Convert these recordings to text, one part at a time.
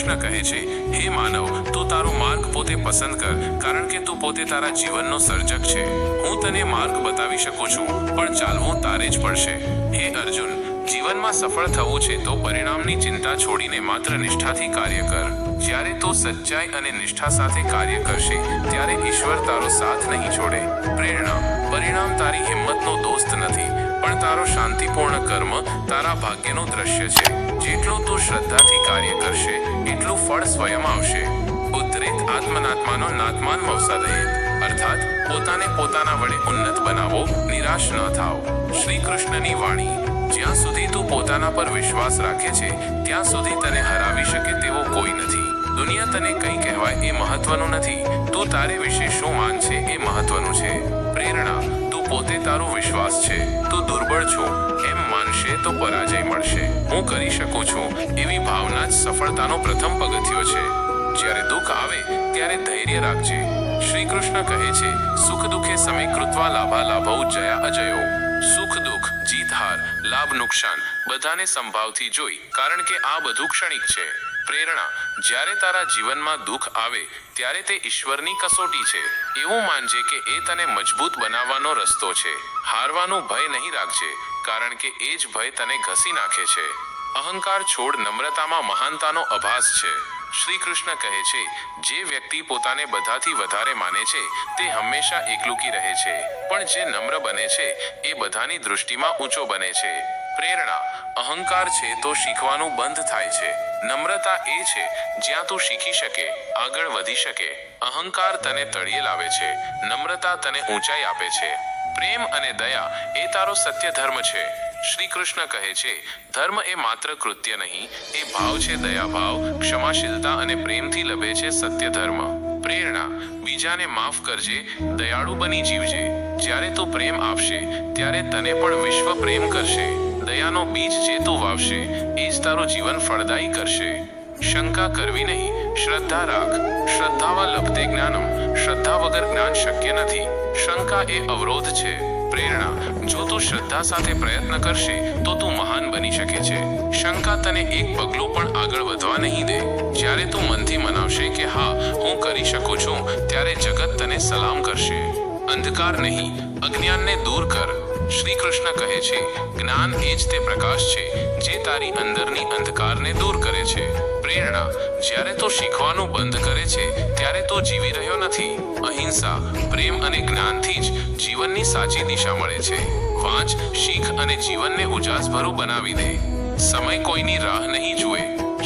કૃષ્ણ કહે છે, હે માનવ, તું તારો માર્ગ પોતે પસંદ કર, કારણ કે તું પોતે તારા જીવનનો સર્જક છે. હું તને માર્ગ બતાવી શકું છું, પણ ચાલવું તારે જ પડશે. હે અર્જુન, જીવનમાં સફળ થવું છે તો પરિણામની ચિંતા છોડીને માત્ર નિષ્ઠાથી કાર્ય કર. જ્યારે તું સચ્ચાઈ અને નિષ્ઠા સાથે કાર્ય કરશે, ત્યારે ઈશ્વર તારો સાથ નહીં છોડે. પ્રેરણા, પરિણામ તારી હિંમતનો દોસ્ત નથી. પણ તારો શાંતિપૂર્ણ કર્મ તારા ભાગ્યનું દ્રશ્ય છે. જેટલું તું શ્રદ્ધાથી કાર્ય કરશે, એટલું ફળ સ્વયં આવશે. ઉદ્રેક આત્મનાત્માનો નાત્માન મવસાદયેત અર્થાત, પોતાને પોતાના વડે ઉન્નત બનાવો, નિરાશ ન થાવ. શ્રી કૃષ્ણની વાણી, જ્યાં સુધી તું પોતાના પર વિશ્વાસ રાખે છે, ત્યાં સુધી તને હરાવી શકે તેવો કોઈ નથી. દુનિયા તને કંઈ કહેવાય એ મહત્વનું નથી. તું તારે વિશે શું માનશે એ મહત્વનું છે. પ્રેરણા, તું પોતે તારો વિશ્વાસ છે. છો. એમ માનશે તો પરાજય મળશે. હું કરી શકું છું. એવી ભાવના જ સફળતાનો પ્રથમ પગથિયો છે. જ્યારે દુઃખ આવે, ત્યારે ધૈર્ય રાખજે. શ્રી કૃષ્ણ કહે છે, સુખ દુઃખે સમય કૃત્વા લાભા લાભો જયા અજયો. સુખ દુઃખ, જીત હાર, લાભ નુકસાન, બધાને સંભાવથી જોઈ, કારણ કે આ બધું ક્ષણિક છે. પ્રેરણા. જ્યારે તારા જીવનમાં દુઃખ આવે, ત્યારે તે ઈશ્વરની કસોટી છે. એવું માનજે કે એ તને મજબૂત બનાવવાનો રસ્તો છે. હારવાનું ભય નહીં રાખજે, કારણ કે એ જ ભય તને ઘસી નાખે છે. અહંકાર છોડ નમ્રતામાં મહાનતાનો અભાસ છે. શ્રી કૃષ્ણ કહે છે, જે વ્યક્તિ પોતાને બધાથી વધારે માને છે, તે હંમેશા એકલુકી રહે છે. પણ જે નમ્ર બને છે, એ બધાની દૃષ્ટિમાં ઊંચો બને છે. પ્રેરણા, અહંકાર છે તો શીખવાનું બંધ થાય છે. નમ્રતા એ છે, જ્યાં તું શીખી શકે, આગળ વધી શકે. અહંકાર તને તળિયે લાવે છે, નમ્રતા તને ઊંચાઈ આપે છે. પ્રેમ અને દયા એ તારો સત્ય ધર્મ છે. શ્રી કૃષ્ણ કહે છે, ધર્મ એ માત્ર કૃત્ય નહીં, એ ભાવ છે દયા ભાવ ક્ષમાશીલતા અને પ્રેમથી લભે છે સત્ય ધર્મ પ્રેરણા, બીજાને માફ કરજે, દયાળુ બની જીવજે. જ્યારે તું પ્રેમ આપશે, ત્યારે તને પણ વિશ્વ પ્રેમ કરશે. દયાનો બીજ જે વાવશે, એ જ તારું જીવન ફળદાયી કરશે. શંકા કરવી નહીં, શ્રદ્ધા રાખ. શ્રદ્ધાવા લભતે જ્ઞાનમ, શ્રદ્ધા વગર જ્ઞાન શક્ય નથી. શંકા એ અવરોધ છે. પ્રેરણા, જો તું શ્રદ્ધા સાથે પ્રયત્ન કરશે, તો તું મહાન બની શકે છે. શંકા તને એક પગલું પણ આગળ વધવા નહીં દે. જ્યારે તું મનથી મનાવશે કે હા, હું કરી શકું છું, ત્યારે જગત તને સલામ કરશે. અંધકાર નહીં, અજ્ઞાનને દૂર કર. શ્રી કૃષ્ણ કહે છે, જ્ઞાન એ જ તે પ્રકાશ છે, જે તારી અંદરની અંધકારને દૂર કરે છે. પ્રેરણા, જ્યારે તું શીખવાનું બંધ કરે છે, ત્યારે તો જીવી રહ્યો નથી. અહિંસા, પ્રેમ અને જ્ઞાનથી જ જીવનની સાચી દિશા મળે છે. વાંચ, શીખ અને જીવનને ઉજાસભરું બનાવી દે. સમય કોઈની રાહ નહીં જુએ.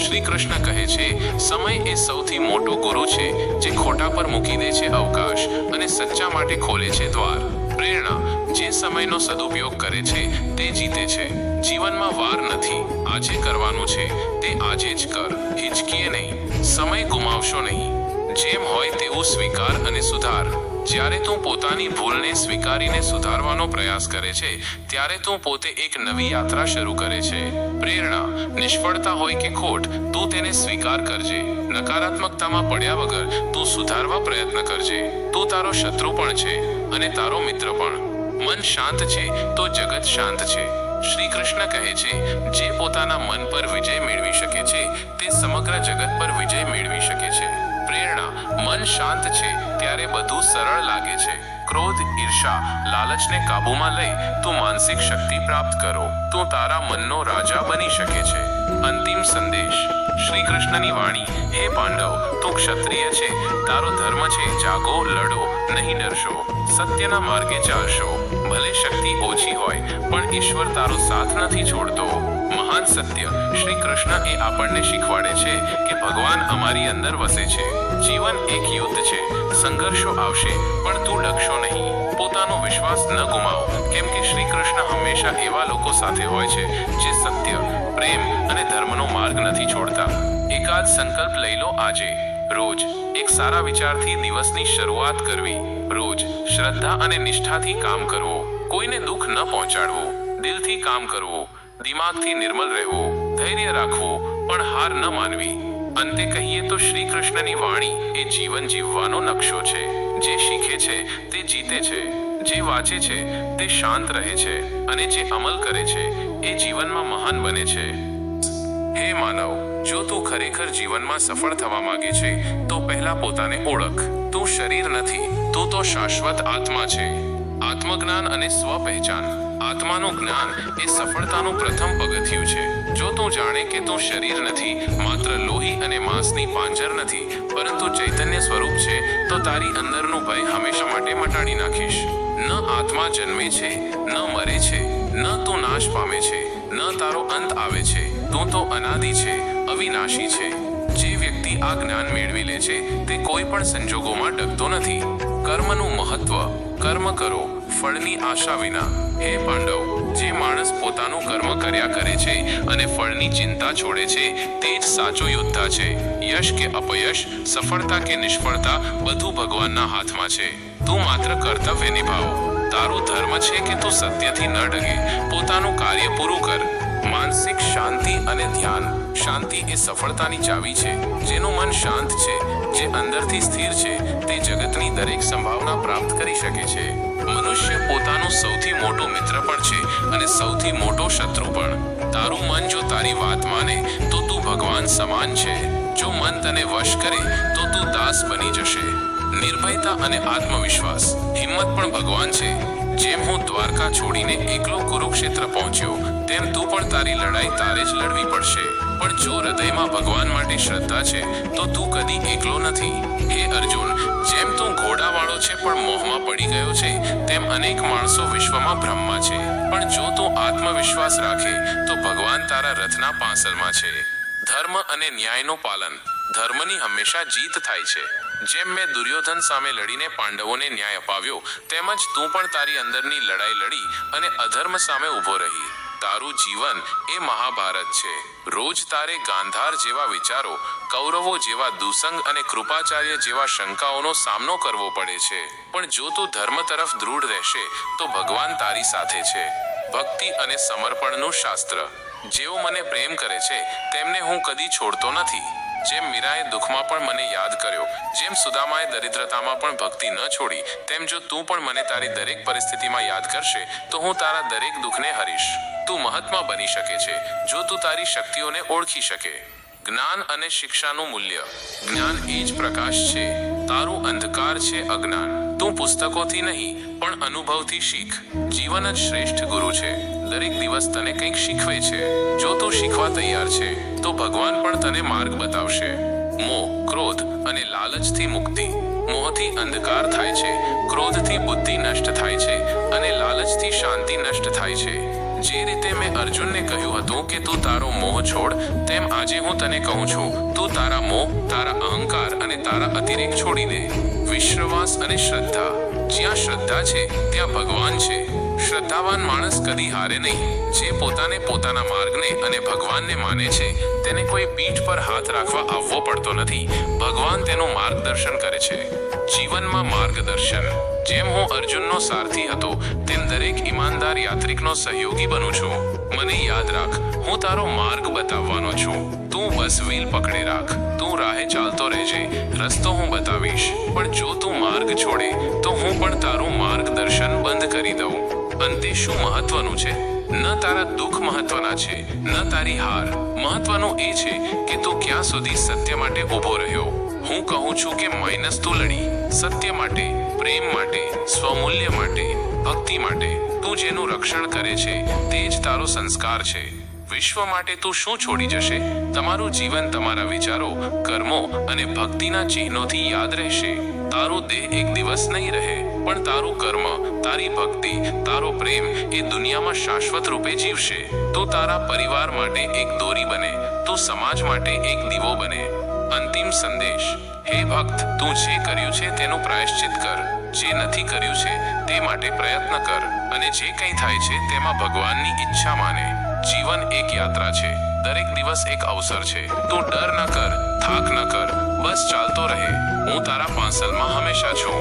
શ્રી કૃષ્ણ કહે છે, સમય એ સૌથી મોટો ગુરુ છે, જે ખોટા પર મૂકી દે છે અવકાશ અને સચ્ચા માટે ખોલે છે દ્વાર. પ્રેરણા જે સમયનો સદુપયોગ કરે છે, તે જીતે છે. જીવનમાં વાર નથી, આજે કરવાનું છે, તે આજે જ કર, હિચકીએ નહીં. સમય ગુમાવશો નહીં. જેમ હોય તેવું સ્વીકાર અને સુધાર. જ્યારે તું પોતાની ભૂલને સ્વીકારીને સુધારવાનો પ્રયાસ કરે છે, ત્યારે તું પોતે એક નવી યાત્રા શરૂ કરે છે. પ્રેરણા, નિષ્ફળતા હોય કે ખોટ, તું તેને સ્વીકાર કરજે. નકારાત્મકતામાં પડ્યા વગર તું સુધારવા પ્રયત્ન કરજે. તું તારો શત્રુ પણ છે અને તારો મિત્ર પણ. મન શાંત છે તો જગત શાંત છે. શ્રી કૃષ્ણ કહે છે, જે પોતાના મન પર વિજય મેળવી શકે છે, તે સમગ્ર જગત પર વિજય મેળવી શકે છે. પ્રેરણા. મન શાંત છે, ત્યારે બધું સરળ લાગે છે. ક્રોધ, ઈર્ષા, લાલચને કાબૂમાં લઈ તું માનસિક શક્તિ પ્રાપ્ત કરો. તું તારા મનનો રાજા બની શકે છે. અંતિમ સંદેશ. શ્રી કૃષ્ણની વાણી, હે પાંડવ, તું ક્ષત્રિય છે. તારો ધર્મ છે, જાગો, લડો, નહીં ડરશો. સત્યના માર્ગે ચાલશો. ભલે શક્તિ ઓછી હોય, પણ ઈશ્વર તારો સાથ નથી છોડતો. મહાન સત્ય. શ્રી કૃષ્ણ એ આપણને શીખવાડે છે ભગવાન અમારી અંદર વસે છે. જીવન એક યુદ્ધ છે. સંઘર્ષો આવશે, પણ તું ડગશો નહીં. પોતાનો વિશ્વાસ ન ગુમાવ. કેમ કે શ્રી કૃષ્ણ હંમેશા એવા લોકો સાથે હોય છે, જે સત્ય, પ્રેમ અને ધર્મનો માર્ગ નથી છોડતા. એકાદ સંકલ્પ લઈ લો આજે. રોજ. એક સારા વિચારથી દિવસની શરૂઆત કરવી. રોજ. શ્રદ્ધા અને નિષ્ઠાથી કામ કરવું. કોઈને દુઃખ ન પહોંચાડવું. દિલથી કામ કરવું. દિમાગથી નિર્મલ રહેવું. ધૈર્ય રાખવું. પણ હાર ન માનવી. અંતે કહીએ તો શ્રી કૃષ્ણની વાણી એ જીવન જીવવાનો નકશો છે. જે શીખે છે, તે જીતે છે. જે વાંચે છે, તે શાંત રહે છે અને જે અમલ કરે છે, એ જીવનમાં મહાન બને છે. હે માનવ, જો તું ખરેખર જીવનમાં સફળ થવા માંગે છે, તો પહેલા પોતાને ઓળખ. તું શરીર નથી, તું તો શાશ્વત આત્મા છે. આત્મજ્ઞાન અને સ્વપહેચાન. આત્માનું જ્ઞાન એ સફળતાનું પ્રથમ પગથિયું છે. જો તું જાણે કે તું શરીર નથી, માત્ર લોહી અને માંસની પાંજર નથી, પરંતુ ચૈતન્ય સ્વરૂપ છે, તો તારી અંદરનું ભય હંમેશા માટે મટાડી નાખીશ. ન આત્મા જન્મે છે, ન મરે છે, ન તું નાશ પામે છે, ન તારો અંત આવે છે. તું તો અનાદિ છે, અવિનાશી છે. જે વ્યક્તિ આ જ્ઞાન મેળવી લે છે, તે કોઈ પણ સંજોગોમાં ડગતો નથી. કર્મનું મહત્વ, કર્મ કરો, ફળની આશા વિના. હે પાંડવ, જે માણસ પોતાનું કર્મ કર્યા કરે છે અને ફળની ચિંતા છોડે છે, તે જ સાચો યોદ્ધા છે. યશ કે અપયશ, સફળતા કે નિષ્ફળતા બધું ભગવાનના હાથમાં છે. તું માત્ર કર્તવ્ય નિભાવ. તારો ધર્મ છે કે તું સત્યથી ન ડગે. પોતાનું કાર્ય પૂરું કર. માનસિક શાંતિ અને ધ્યાન. શાંતિ એ સફળતાની ચાવી છે. જેનું મન શાંત છે, જે અંદરથી સ્થિર છે, તે જગતની દરેક સંભાવના પ્રાપ્ત કરી શકે છે. મનુષ્ય પોતાનું સૌથી મોટો મિત્ર પણ છે અને સૌથી મોટો શત્રુ પણ. તારું મન જો તારી વાત માને, તો તું ભગવાન સમાન છે. જો મન તને વશ કરે, તો તું દાસ બની જશે. નિર્ભયતા અને આત્મવિશ્વાસ, હિંમત પણ ભગવાન છે. જેમ હું દ્વારકા છોડીને એકલો કુરુક્ષેત્ર પહોંચ્યો, તેમ તું પણ તારી લડાઈ તારે જ લડવી પડશે. પણ જો હૃદયમાં ભગવાન માટે શ્રદ્ધા છે, તો તું કદી એકલો નથી. હે અર્જુન, જેમ તું ઘોડાવાળો છે પણ મોહમાં પડી ગયો છે, તેમ અનેક માણસો વિશ્વમાં બ્રહ્મા છે. પણ જો તું આત્મવિશ્વાસ રાખે, તો ભગવાન તારા રથના પાંસલમાં છે. ધર્મ અને ન્યાયનું પાલન. ધર્મની હંમેશા જીત થાય છે. જેમ મેં દુર્યોધન સામે લડીને પાંડવોને ન્યાય અપાવ્યો, તેમજ તું પણ તારી અંદરની લડાઈ લડી અને અધર્મ સામે ઊભો રહી. તારું જીવન એ મહાભારત છે. રોજ તારે ગાંધાર જેવા વિચારો, કૌરવો જેવા દુસંગ અને કૃપાચાર્ય જેવા શંકાઓનો સામનો કરવો પડે છે. પણ જો તું ધર્મ તરફ દૃઢ રહેશે, તો ભગવાન તારી સાથે છે. ભક્તિ અને સમર્પણનું શાસ્ત્ર. જેઓ મને પ્રેમ કરે છે, તેમને હું કદી છોડતો નથી. જેમ મીરાએ દુઃખમાં પણ મને યાદ કર્યો, જેમ સુદામાએ દરિદ્રતામાં પણ ભક્તિ ન છોડી, તેમ જો તું પણ મને તારી દરેક પરિસ્થિતિમાં યાદ કરશે, તો હું તારા દરેક દુઃખને હરીશ. તું મહાત્મા બની શકે છે, જો તું તારી શક્તિઓને ઓળખી શકે. જ્ઞાન અને શિક્ષાનું મૂલ્ય. જ્ઞાન એ જ પ્રકાશ છે. તારું અંધકાર છે અજ્ઞાન. તું પુસ્તકોથી નહીં, પણ અનુભવથી શીખ. જીવન જ શ્રેષ્ઠ ગુરુ છે. દરેક દિવસ તને કંઈક શીખવે છે. જો તું શીખવા તૈયાર છે, તો ભગવાન પણ તને માર્ગ બતાવશે. મોહ, ક્રોધ અને લાલચથી મુક્તિ. મોહથી અંધકાર થાય છે, ક્રોધથી બુદ્ધિ નષ્ટ થાય છે અને લાલચથી શાંતિ નષ્ટ થાય છે. જે રીતે મેં અર્જુનને કહ્યું હતું કે તું તારો મોહ છોડ, તેમ આજે હું તને કહું છું. તું તારા મોહ, તારા અહંકાર અને તારા અતિરેક છોડી દે વિશ્વાસ અને શ્રદ્ધા. જ્યાં શ્રદ્ધા છે, ત્યાં ભગવાન છે. શ્રદ્ધાવાન માણસ કદી હારે નહીં. જે પોતાને પોતાના માર્ગને અને ભગવાનને માને છે, તેને કોઈ પીઠ પર હાથ રાખવા આવવો પડતો નથી. ભગવાન તેનું માર્ગદર્શન કરે છે. જીવનમાં માર્ગદર્શન. જેમ હું અર્જુનનો સારથી હતો, તેમ દરેક ઈમાનદાર યાત્રિકનો સહયોગી બનું છું. મને યાદ રાખ, હું તારો માર્ગ બતાવવાનો છું. તું બસ વ્હીલ પકડે રાખ, તું રાહે ચાલતો રહેજે, રસ્તો હું બતાવીશ. પણ જો તું માર્ગ છોડે, તો હું પણ તારું માર્ગદર્શન બંધ કરી દઉં. અંતે શું મહત્વનું છે? ન તારા દુઃખ મહત્વના છે, ન તારી હાર. મહત્વનું એ છે કે તું ક્યાં સુધી સત્ય માટે ઊભો રહ્યો. હું કહું છું કે માઇનસ તું લડી. સત્ય માટે પ્રેમ માટે, સ્વમૂલ્ય માટે, ભક્તિ માટે તું જેનું રક્ષણ કરે છે, તે જ તારો સંસ્કાર છે. વિશ્વ માટે તું શું છોડી જશે? તમારું જીવન, તમારા વિચારો, કર્મો અને ભક્તિના ચિહ્નોથી યાદ રહેશે. તારો દેહ એક દિવસ નહીં રહે, પણ તારું કર્મ, તારી ભક્તિ, તારો પ્રેમ એ દુનિયામાં શાશ્વત રૂપે જીવશે. તું તારા પરિવાર માટે એક દોરી બને, તું સમાજ માટે એક દીવો બને. અંતિમ સંદેશ. હે ભક્ત તું જે કર્યું છે તેનું પ્રાયશ્ચિત કર. જે નથી કર્યું છે તે માટે પ્રયત્ન કર અને જે કંઈ થાય છે તેમાં ભગવાનની ઈચ્છા માને. જીવન એક યાત્રા છે. દરેક દિવસ એક અવસર છે. તું ડર ન કર, થાક ન કર. બસ ચાલતો રહે. હું તારા પાંસલમાં હંમેશા છું.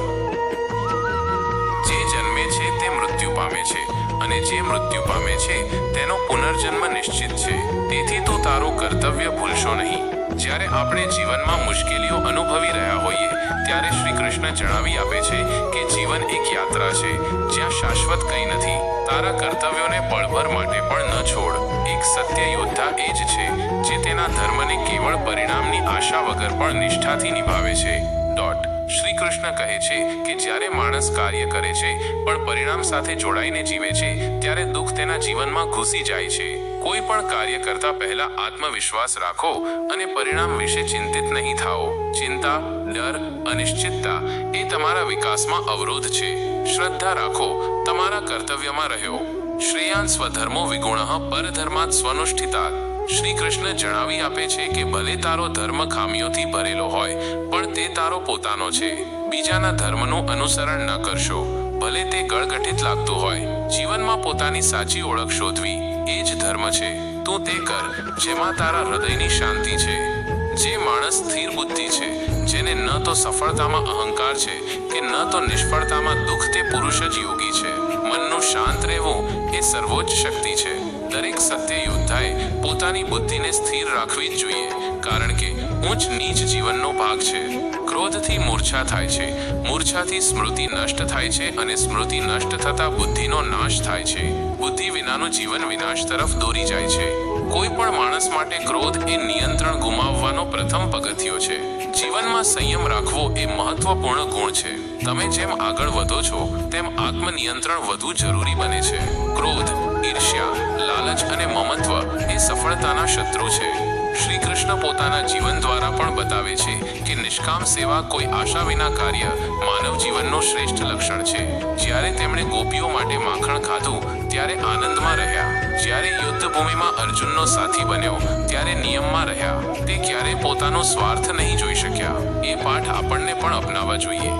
જે જન્મે છે તે મૃત્યુ પામે છે અને જે મૃત્યુ પામે છે તેનો પુનર્જન્મ નિશ્ચિત છે. તેથી તું તારું કર્તવ્ય ભૂલશો નહીં. જ્યારે આપણે જીવનમાં મુશ્કેલીઓ અનુભવી રહ્યા હોઈએ, ત્યારે શ્રી કૃષ્ણ જણાવી આપે છે કે જીવન એક યાત્રા છે, જ્યાં શાશ્વત કંઈ નથી. તારા કર્તવ્યોને પળભર માટે પણ ન છોડ. એક સત્ય યોદ્ધા એ જ છે, જે તેના ધર્મને કેવળ પરિણામની આશા વગર પણ નિષ્ઠાથી નિભાવે છે. ડોટ. શ્રી કૃષ્ણ કહે છે કે જ્યારે માણસ કાર્ય કરે છે, પણ પરિણામ સાથે જોડાઈને જીવે છે, ત્યારે દુઃખ તેના જીવનમાં ઘૂસી જાય છે. કોઈ પણ કાર્ય કરતા પહેલા આત્મવિશ્વાસ રાખો અને પરિણામ વિશે ચિંતિત નહીં થાઓ. ચિંતા, ડર, અનિશ્ચિતતા એ તમારા વિકાસમાં અવરોધ છે. શ્રદ્ધા રાખો, તમારા કર્તવ્યમાં રહ્યો. શ્રેયાન સ્વધર્મો વિગુણ પરધર્માત સ્વનુષ્ઠિતા. શ્રી કૃષ્ણ જણાવી આપે છે કે ભલે તારો ધર્મ ખામીઓથી ભરેલો હોય, પણ તે તારો પોતાનો છે. બીજાના ધર્મનું અનુસરણ ન કરશો. ભલે તે ગળગઠિત લાગતું હોય, જીવનમાં પોતાની સાચી ઓળખ શોધવી. એ જ ધર્મ છે. તું તે કર, જેમાં તારા હૃદયની શાંતિ છે. જે માણસ સ્થિર બુદ્ધિ છે, જેને ન તો સફળતામાં અહંકાર છે કે ન તો નિષ્ફળતામાં દુઃખ તે પુરુષ જ યોગી છે. મનનું શાંત રહેવું એ સર્વોચ્ચ શક્તિ છે. દરેક સત્ય યોદ્ધાએ પોતાની બુદ્ધિને સ્થિર રાખવી જ જોઈએ, કારણ કે ઊંચ નીચ જીવનનો ભાગ છે. ક્રોધથી મૂર્છા થાય છે. મૂર્છાથી સ્મૃતિ નષ્ટ થાય છે અને સ્મૃતિ નષ્ટ થતા બુદ્ધિનો નાશ થાય છે. બુદ્ધિ વિનાનું જીવન વિનાશ તરફ દોરી જાય છે. કોઈ પણ માણસ માટે ક્રોધ એ નિયંત્રણ ગુમાવવાનો પ્રથમ પગથિયો છે. જીવનમાં સંયમ રાખવો એ મહત્વપૂર્ણ ગુણ છે. તમે જેમ આગળ વધો છો, તેમ આત્મનિયંત્રણ વધુ જરૂરી બને છે. ક્રોધ, ઈર્ષ્યા, લાલચ અને મમત્વ એ સફળતાના શત્રુ છે. શ્રી કૃષ્ણ પોતાના જીવન દ્વારા પણ બતાવે છે કે નિષ્કામ સેવા કોઈ આશા વિના કાર્ય માનવ જીવનનું શ્રેષ્ઠ લક્ષણ છે. જ્યારે તેમણે ગોપીઓ માટે માખણ ખાધું, ત્યારે આનંદમાં રહ્યા. જ્યારે યુદ્ધ ભૂમિમાં અર્જુનનો સાથી બન્યો, ત્યારે નિયમમાં રહ્યા. તે ક્યારેય પોતાનો સ્વાર્થ નહીં જોઈ શક્યા. એ પાઠ આપણને પણ અપનાવવા જોઈએ.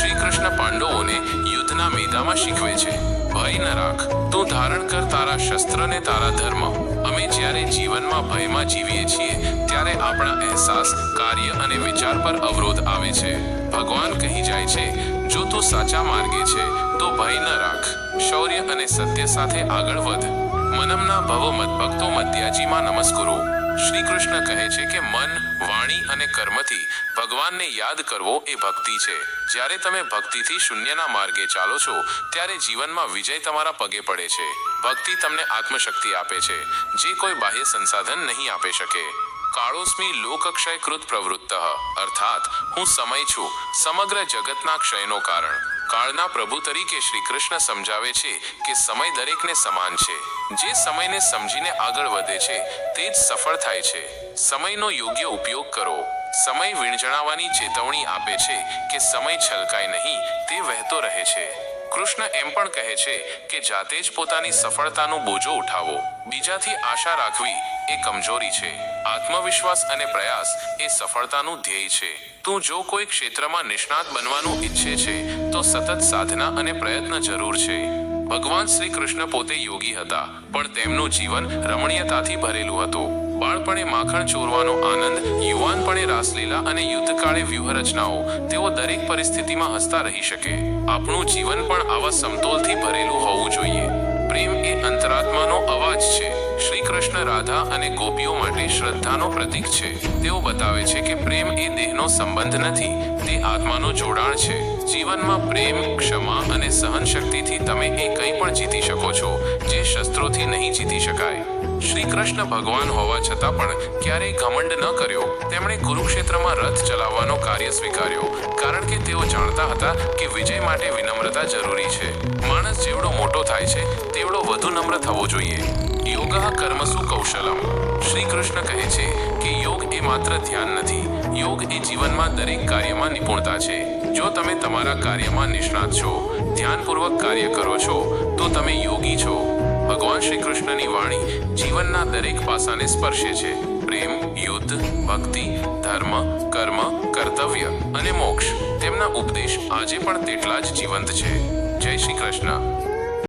શ્રી કૃષ્ણ પાંડવોને યુદ્ધના મેદામાં શીખવે છે. ભય ન રાખ. તું ધારણ કર તારા શસ્ત્રને તારા ધર્મ. અમે જ્યારે જીવનમાં ભયમાં જીવીએ છીએ, ત્યારે આપણા અહેસાસ, કાર્ય અને વિચાર પર અવરોધ આવે છે. ભગવાન કહી જાય છે, જો તું સાચા માર્ગે છે, તો ભય ન રાખ. શૌર્ય અને સત્ય સાથે આગળ વધ. મનમના ભવ મદભક્તો મધ્યાજીમાં નમસ્કુરો. શ્રી કૃષ્ણ કહે છે કે મન, વાણી અને કર્મથી ભગવાનને યાદ કરવો એ ભક્તિ છે. જ્યારે તમે ભક્તિથી શૂન્યના માર્ગે ચાલો છો, ત્યારે જીવનમાં વિજય તમારા પગે પડે છે. ભક્તિ તમને આત્મશક્તિ આપે છે, જે કોઈ બાહ્ય સંસાધન નહીં આપી શકે. કાળોસ્મી લોકક્ષય કૃત પ્રવૃત્ત, અર્થાત હું સમય છું સમગ્ર જગતના ક્ષયનો કારણ. કાળના પ્રભુ તરીકે શ્રી કૃષ્ણ સમજાવે છે કે સમય દરેકને સમાન છે. જે સમયને સમજીને આગળ વધે છે, તે જ સફળ થાય છે. સમયનો યોગ્ય ઉપયોગ કરો. સમય વીણજણાવાની ચેતવણી આપે છે કે સમય છલકાય નહીં, તે વહેતો રહે છે. કૃષ્ણ એમ પણ કહે છે કે જાતે જ પોતાની સફળતાનો બોજો ઉઠાવો. બીજાથી આશા રાખવી એ કમજોરી છે. આત્મવિશ્વાસ અને પ્રયાસ એ સફળતાનું ધ્યેય છે. તું જો કોઈ ક્ષેત્રમાં નિષ્ણાત બનવાનું ઈચ્છે છે, તો સતત સાધના અને પ્રયત્ન જરૂર છે. ભગવાન શ્રી કૃષ્ણ પોતે યોગી હતા, પણ તેમનું જીવન રમણીયતાથી ભરેલું હતું. બાળપણે માખણ ચોરવાનો આનંદ, યુવાનપણે રાસલીલા અને યુદ્ધકાળે વ્યૂહરચનાઓ, તેઓ દરેક પરિસ્થિતિમાં હસતા રહી શકે. આપણું જીવન પણ આવા સમતોલથી ભરેલું હોવું જોઈએ. પ્રેમ એ અંતરાત્માનો અવાજ છે. શ્રી કૃષ્ણ રાધા અને ગોપીઓ માટે શ્રદ્ધાનો પ્રતીક છે. તેઓ બતાવે છે કે પ્રેમ એ દેહનો સંબંધ નથી, તે આત્માનું જોડાણ છે. જીવનમાં પ્રેમ, ક્ષમા અને સહનશક્તિથી તમે એ કંઈ પણ જીતી શકો છો, જે શસ્ત્રોથી નહીં જીતી શકાય. શ્રી કૃષ્ણ ભગવાન હોવા છતાં પણ ક્યારેય ઘમંડ ન કર્યો. તેમણે કુરુક્ષેત્રમાં રથ ચલાવવાનો કાર્ય સ્વીકાર્યો, કારણ કે તેઓ જાણતા હતા કે વિજય માટે વિનમ્રતા જરૂરી છે. માણસ જેવડો મોટો થાય છે, તેવડો વધુ નમ્ર થવો જોઈએ. યોગ કર્મસુ કૌશલમ. શ્રી કૃષ્ણ કહે છે કે યોગ એ માત્ર ધ્યાન નથી, યોગ એ જીવનમાં દરેક કાર્યમાં નિપુણતા છે. જો તમે તમારા કાર્યમાં નિષ્ણાત છો, ધ્યાનપૂર્વક કાર્ય કરો છો, તો તમે યોગી છો. ભગવાન શ્રી કૃષ્ણની વાણી જીવનના દરેક પાસાને સ્પર્શે છે. પ્રેમ, યુદ્ધ, ભક્તિ, ધર્મ, કર્મ, કર્તવ્ય અને મોક્ષ. તેમના ઉપદેશ આજે પણ તેટલા જ જીવંત છે. જય શ્રી કૃષ્ણ.